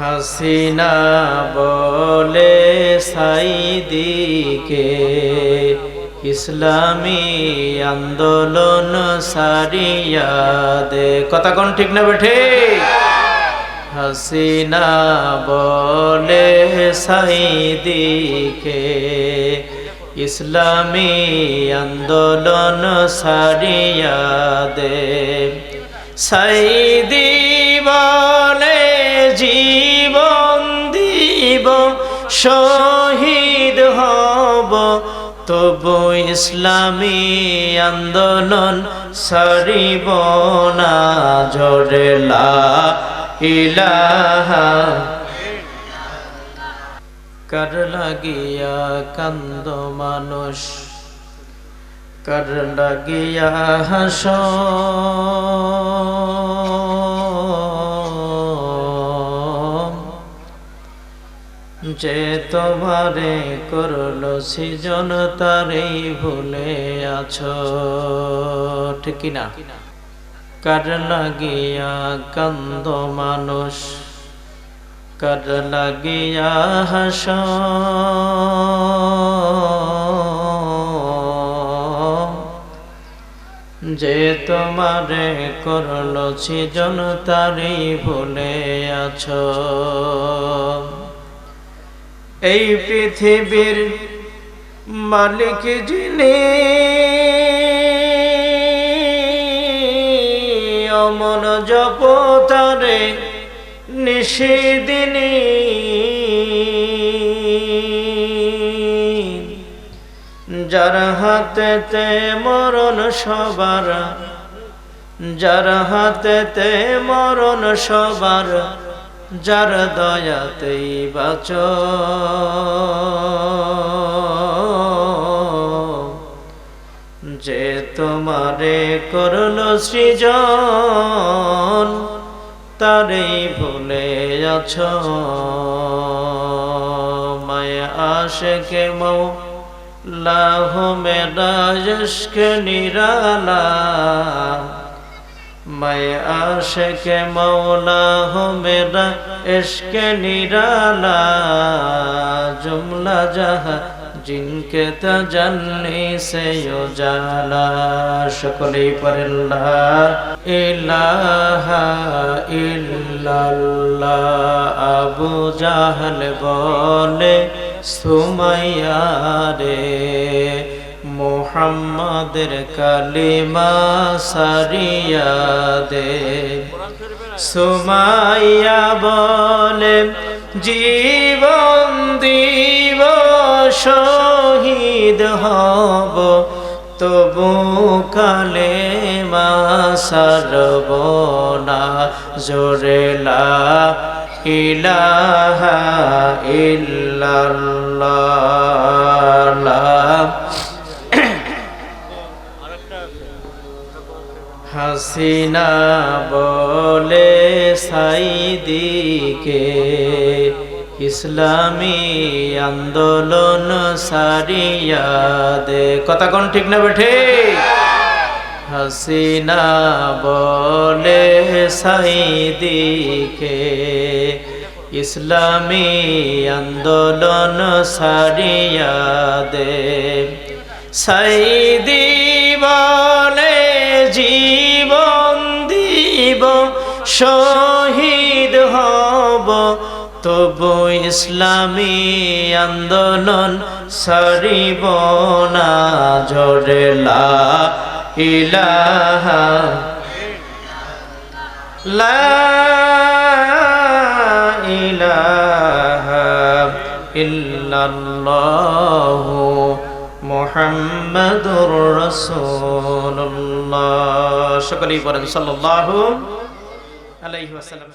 হাসিনা বলে সাইদিকে, ইসলামী আন্দোলন সারিয়া দে। কথা কোন ঠিক না বেঠে? হাসিনা বলে সাইদিকে, ইসলামী আন্দোলন সারিয়া দে। সাইদি দিব, শহীদ হব। তবু ইসলামী আন্দোলন সরিব না জরেলা ইলাহা। কার লাগিয়া কান্দ মানুষ, কার লাগিয়া হাস যে তোমারে করল সৃজন, তারেই ভুলে আছো। ঠিক না কার লাগিয়া কান্দ মানুষ? কার লাগিয়া হাস? যে তোমারে করল সৃজন, তারেই ভুলে আছো। এই পৃথিবীর মালিক যিনি, অমন জপ তারে নিষেদিনী যার হাতেতে মরণ সবার, যার হাতেতে মরণ সবার যার দয়াতেই বাচ। যে তোমারে করল সৃজন, তারেই ভুলে আছ। মায়া আশে কে মৌ লাহ মেরা নিরালা। میں عاشق مولا ہوں میرا عشق نرالا جملہ جہاں جن کے تجلی سے اجالا شکلی پر اللہ الہ الا اللہ ابو جہل بولے سمیہ رے মোহাম্মদের কালিমা সারিয়া দে। সুমাইয়া বলে, জীবন দিব, শহীদ হব। তবু কালে মা না জোরেলা ইলাহা ইল্লাল্লাহ। হাসিনা বলে সাইদিকে, ইসলামী আন্দোলন সারিয়া দে। কথা কোন ঠিক না বেঠে? হাসিনা বলে সাইদিকে, ইসলামী আন্দোলন সারিয়া দে। সাইদি বলে জীবন দিব শহীদ হব। তবু ইসলামী আন্দোলন সরিব না জরেলা ইলাহা লা ইলাহা ইল্লাল্লাহু। মোহাম্মদুর রসুল্লাহ সকলেই বলেন সাল্লাল্লাহু আলাইহি ওয়াসাল্লাম।